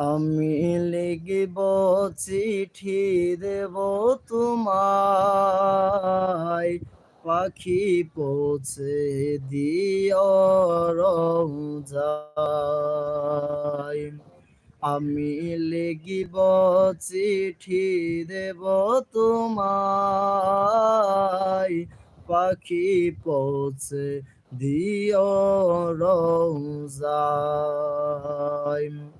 আমি লিখব চিঠি দেব তোমায়। পাখি পৌঁছে দিও রোজায় আমি লিখিব চিঠি দেব তোমায়। পাখি পৌঁছে দিও রোজায়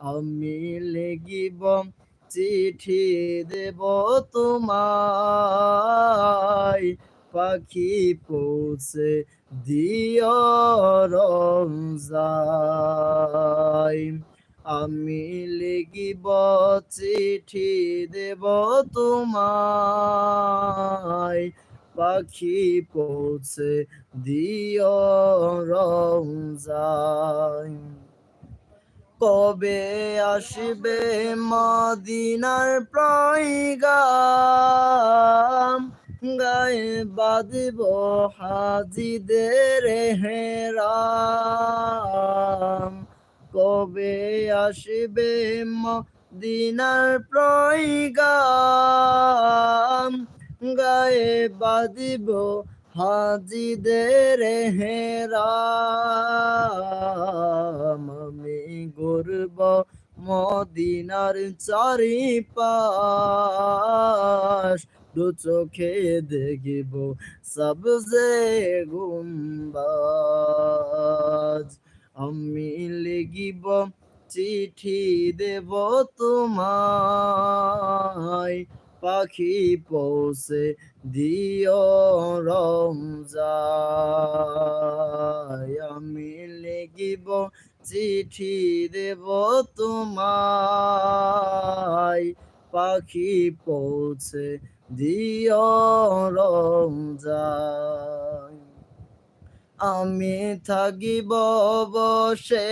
আমি লেগিব চিঠি দেব তোমায়। পাখি পৌঁছে রমজায়। আমি লিখিব চিঠি দেব তোমায়। পাখি পৌঁছে দিও রমজায়। কবে আসবে মদিনার প্রয়গাম গায়ে বাঁধব হাজিদের হেরাম। কবে আসবে মদিনার প্রয়গাম গায়ে বাঁধব হাজিদের হেরাম। মদিনার চারি পাশ দু চোখে দেখিব সবজে গুম্বাজ। আমি লিখিব চিঠি দেব তোমায়। পাখি পৌঁছে দিও রমজায় লিখিব চিঠি দেব তোমায়। পাখি পৌঁছে রমজায় আমি থাকিব বসে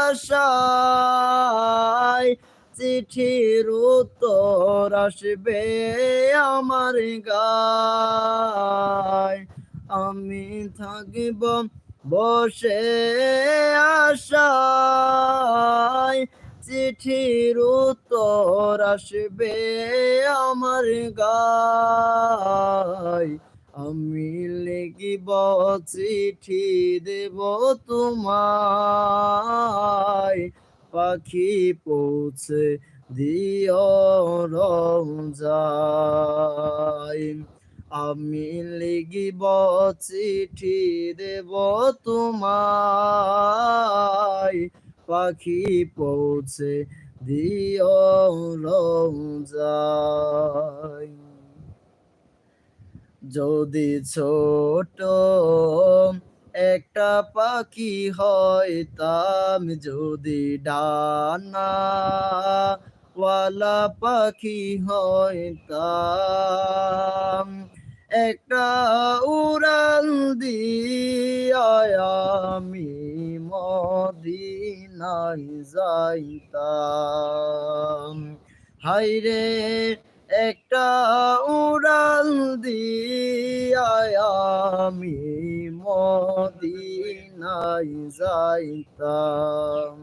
আশায়। চিঠির উত্তর আসবে আমার গায়। আমি থাকিব বসে আশায়। চিঠির উত্তর আসবে আমার গায়। আমি লিখিব, চিঠি দেব তোমায়। পাখি পৌঁছে দিও রমজায় আমি লিখিব চিঠি দেব তোমায়। পাখি পৌঁছে দিও রমজায় যদি ছোট একটা পাখি হয় হইতাম যদি ডানা ওয়ালা পাখি হইতাম একটা উড়াল আমি মদিনায় যাইতাম। হাইরে একটা উড়াল আমি মদিনায় যাইতাম।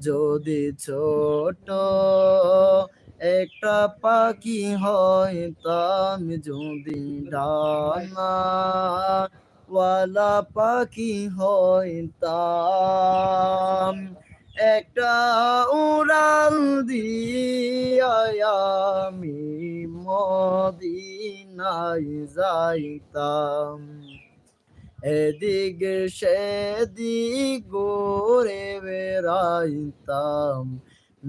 যদি ছোট পাখি হইতাম যদি ডানা। পাখি হইতাম একটা উড়াল দিয়া আমি মদিনায় যাইতাম। এদিক সেদিক ঘুরে বেড়াইতাম।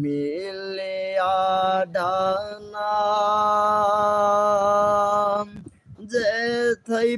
মিলে আডানা যে থাই